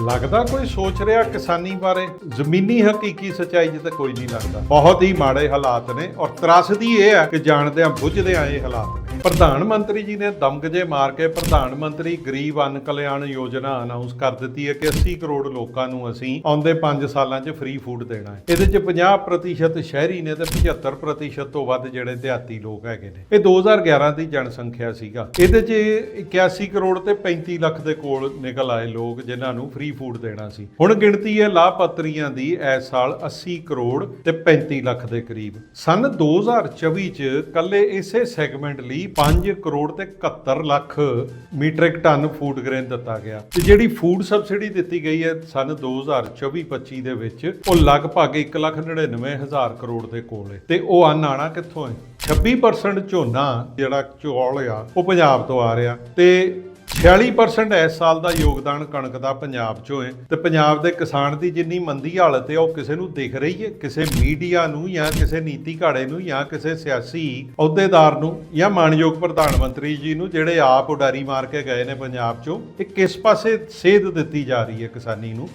ਲੱਗਦਾ ਕੋਈ ਸੋਚ ਰਿਹਾ ਕਿਸਾਨੀ ਬਾਰੇ? ਜ਼ਮੀਨੀ ਹਕੀਕੀ ਸੱਚਾਈ 'ਚ ਤਾਂ ਕੋਈ ਨਹੀਂ ਲੱਗਦਾ। ਬਹੁਤ ਹੀ ਮਾੜੇ ਹਾਲਾਤ ਨੇ ਔਰ ਤਰਾਸਦੀ ਇਹ ਹੈ ਕਿ ਜਾਣਦਿਆਂ ਬੁੱਝਦਿਆਂ ਇਹ ਹਾਲਾਤ ਪ੍ਰਧਾਨ ਮੰਤਰੀ ਜੀ ਨੇ ਦਮਗਜੇ ਮਾਰ ਕੇ ਪ੍ਰਧਾਨ ਮੰਤਰੀ ਗਰੀਬ ਅੰਨ ਕਲਿਆਣ ਯੋਜਨਾ ਅਨਾਉਂਸ ਕਰ ਦਿੱਤੀ ਹੈ ਕਿ 80 ਕਰੋੜ ਲੋਕਾਂ ਨੂੰ ਅਸੀਂ ਆਉਂਦੇ 5 ਸਾਲਾਂ 'ਚ ਫ੍ਰੀ ਫੂਡ ਦੇਣਾ ਹੈ। ਇਹਦੇ 'ਚ 50% ਸ਼ਹਿਰੀ ਨੇ ਤੇ 75% ਤੋਂ ਵੱਧ ਜਿਹੜੇ ਦਿਹਾਤੀ ਲੋਕ ਹੈਗੇ ਨੇ। ਇਹ 2011 ਦੀ ਜਨਸੰਖਿਆ ਸੀਗਾ। ਇਹਦੇ 'ਚ 81 ਕਰੋੜ ਤੇ 35 ਲੱਖ ਦੇ ਕੋਲ ਨਿਕਲ ਆਏ ਲੋਕ ਜਿਨ੍ਹਾਂ ਨੂੰ ਫ੍ਰੀ ਫੂਡ ਦੇਣਾ ਸੀ। ਹੁਣ ਗਿਣਤੀ ਹੈ ਲਾਭਪਾਤਰੀਆਂ ਦੀ ਇਸ ਸਾਲ 80 ਕਰੋੜ ਤੇ 35 ਲੱਖ ਦੇ ਕਰੀਬ। ਸਨ 2024 ਚ ਕੱਲੇ ਇਸੇ ਸੈਗਮੈਂਟ ਲਈ 5 ਕਰੋੜ ਤੇ 71 lakh metric ton food grain ਦਿੱਤਾ ਗਿਆ। ਤੇ ਜਿਹੜੀ ਫੂਡ ਸਬਸਿਡੀ ਦਿੱਤੀ ਗਈ ਹੈ ਸਨ 2024-25 ਦੇ ਵਿੱਚ ਉਹ ਲਗਭਗ 1,99 ਹਜ਼ਾਰ ਕਰੋੜ ਦੇ ਕੋਲ ਹੈ। ਤੇ ਉਹ ਅੰਨ ਆਣਾ ਕਿੱਥੋਂ ਹੈ? 26% ਝੋਨਾ ਜਿਹੜਾ ਚੌਲ ਆ ਉਹ ਪੰਜਾਬ ਤੋਂ ਆ ਰਿਹਾ। ਤੇ 46% ਇਸ ਸਾਲ ਦਾ ਯੋਗਦਾਨ ਕਣਕ ਦਾ ਪੰਜਾਬ ਚੋਂ ਹੈ ਤੇ ਪੰਜਾਬ ਦੇ ਕਿਸਾਨ ਦੀ ਜਿੰਨੀ ਮੰਦੀ ਹਾਲਤ ਹੈ ਉਹ ਕਿਸੇ ਨੂੰ ਦਿਖ ਰਹੀ ਹੈ ਕਿਸੇ ਮੀਡੀਆ ਨੂੰ ਜਾਂ ਕਿਸੇ ਨੀਤੀ ਘਾੜੇ ਨੂੰ ਜਾਂ ਕਿਸੇ ਸਿਆਸੀ ਅਹੁਦੇਦਾਰ ਨੂੰ ਜਾਂ ਮਾਨਯੋਗ ਪ੍ਰਧਾਨ ਮੰਤਰੀ ਜੀ ਨੂੰ ਜਿਹੜੇ ਆਪ ਉਡਾਰੀ ਮਾਰ ਕੇ ਗਏ ਨੇ ਪੰਜਾਬ ਚੋਂ ਇਹ ਕਿਸ ਪਾਸੇ ਸੇਧ ਦਿੱਤੀ ਜਾ ਰਹੀ ਹੈ ਕਿਸਾਨੀ ਨੂੰ